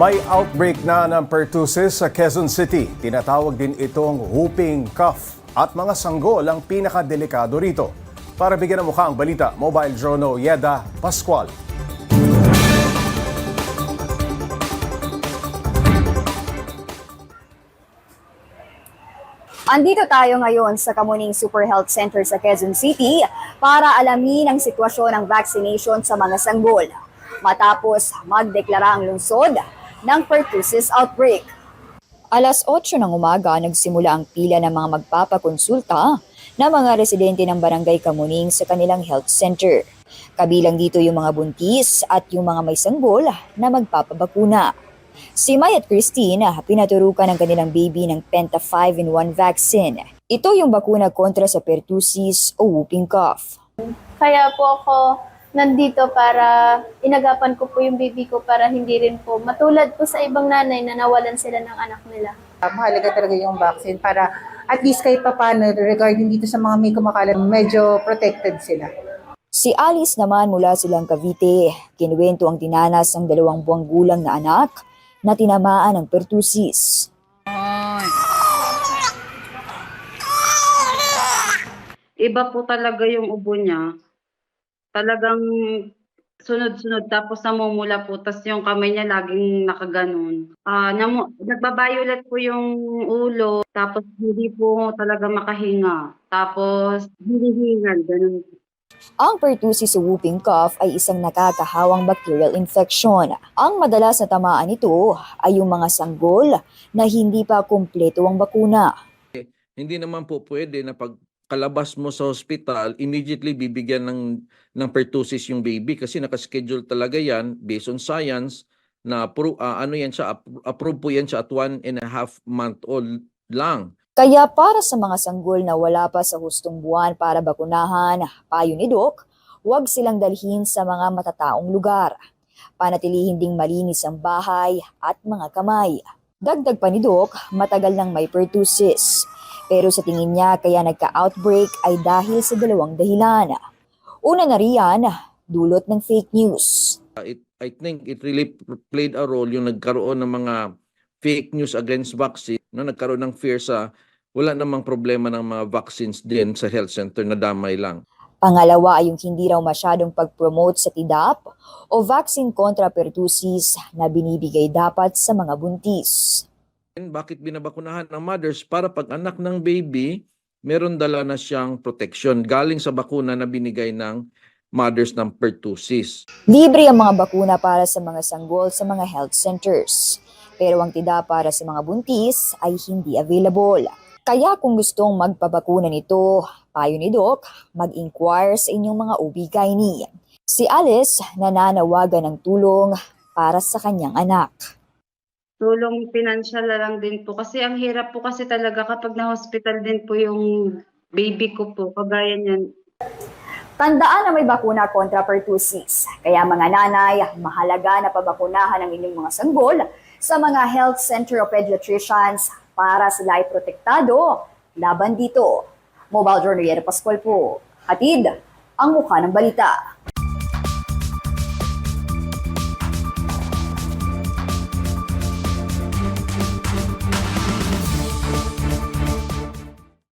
May outbreak na ng pertussis sa Quezon City. Tinatawag din itong whooping cough. At mga sanggol ang pinakadelikado rito. Para bigyan ng mukha ang balita, Mobile Journal Yeda Pascual. Andito tayo ngayon sa Kamuning Super Health Center sa Quezon City para alamin ang sitwasyon ng vaccination sa mga sanggol matapos magdeklara ang lungsod ng pertussis outbreak. Alas 8 ng umaga, nagsimula ang pila ng mga magpapakonsulta na mga residente ng Barangay Kamuning sa kanilang health center. Kabilang dito yung mga buntis at yung mga may sanggol na magpapabakuna. Si May at Christine, pinaturukan ng kanilang baby ng Penta 5-in-1 vaccine. Ito yung bakuna kontra sa pertussis o whooping cough. Kaya po ako nandito para inagapan ko po yung baby ko para hindi rin po matulad po sa ibang nanay na nawalan sila ng anak nila. Uh, mahalaga talaga yung vaccine para at least kahit pa paano regarding dito sa mga may kumakalat, medyo protected sila. Si Alice naman mula silang Cavite, kinuwento ang tinanas ng dalawang buwang gulang na anak na tinamaan ng pertussis. Iba po talaga yung ubo niya. Talagang sunod-sunod tapos namumula po tas yung kamay niya laging nakaganon. Ah, namu- nagbabayulat po yung ulo tapos hindi po talaga makahinga. Tapos hinihingal ganun. Ang pertussis o whooping cough ay isang nakakahawang bacterial infection. Ang madalas na tamaan nito ay yung mga sanggol na hindi pa kumpleto ang bakuna. hindi naman po pwede na pag kalabas mo sa hospital, immediately bibigyan ng, ng pertussis yung baby kasi nakaschedule talaga yan based on science na appro- ah, ano yan siya, appro- approve po yan siya at one and a half month old lang. Kaya para sa mga sanggol na wala pa sa hustong buwan para bakunahan, payo ni Doc, huwag silang dalhin sa mga matataong lugar. Panatilihin ding malinis ang bahay at mga kamay. Dagdag pa ni Doc, matagal nang may pertussis. Pero sa tingin niya kaya nagka-outbreak ay dahil sa dalawang dahilan. Una na riyan, dulot ng fake news. Ah, it, I think it really played a role yung nagkaroon ng mga fake news against vaccine, no, nagkaroon ng fear sa wala namang problema ng mga vaccines din sa health center na damay lang. Pangalawa ay yung hindi raw masyadong pag-promote sa TDAP o vaccine contra pertussis na binibigay dapat sa mga buntis. Bakit binabakunahan ng mothers? Para pag anak ng baby, meron dala na siyang protection galing sa bakuna na binigay ng mothers ng pertussis. Libre ang mga bakuna para sa mga sanggol sa mga health centers. Pero ang TDAP para sa mga buntis ay hindi available. Kaya kung gustong magpabakuna nito, payo ni Doc, mag-inquire sa inyong mga OB-GYN. Si Alice nananawagan ng tulong para sa kanyang anak. Tulong pinansyal na lang din po kasi ang hirap po kasi talaga kapag na-hospital din po yung baby ko po. Kagaya niyan, Tandaan na may bakuna kontra pertussis. Kaya mga nanay, mahalaga na pabakunahan ang inyong mga sanggol sa mga health center o pediatricians para sila ay protektado laban dito. Mobile Journal Pascual po. Hatid ang mukha ng balita.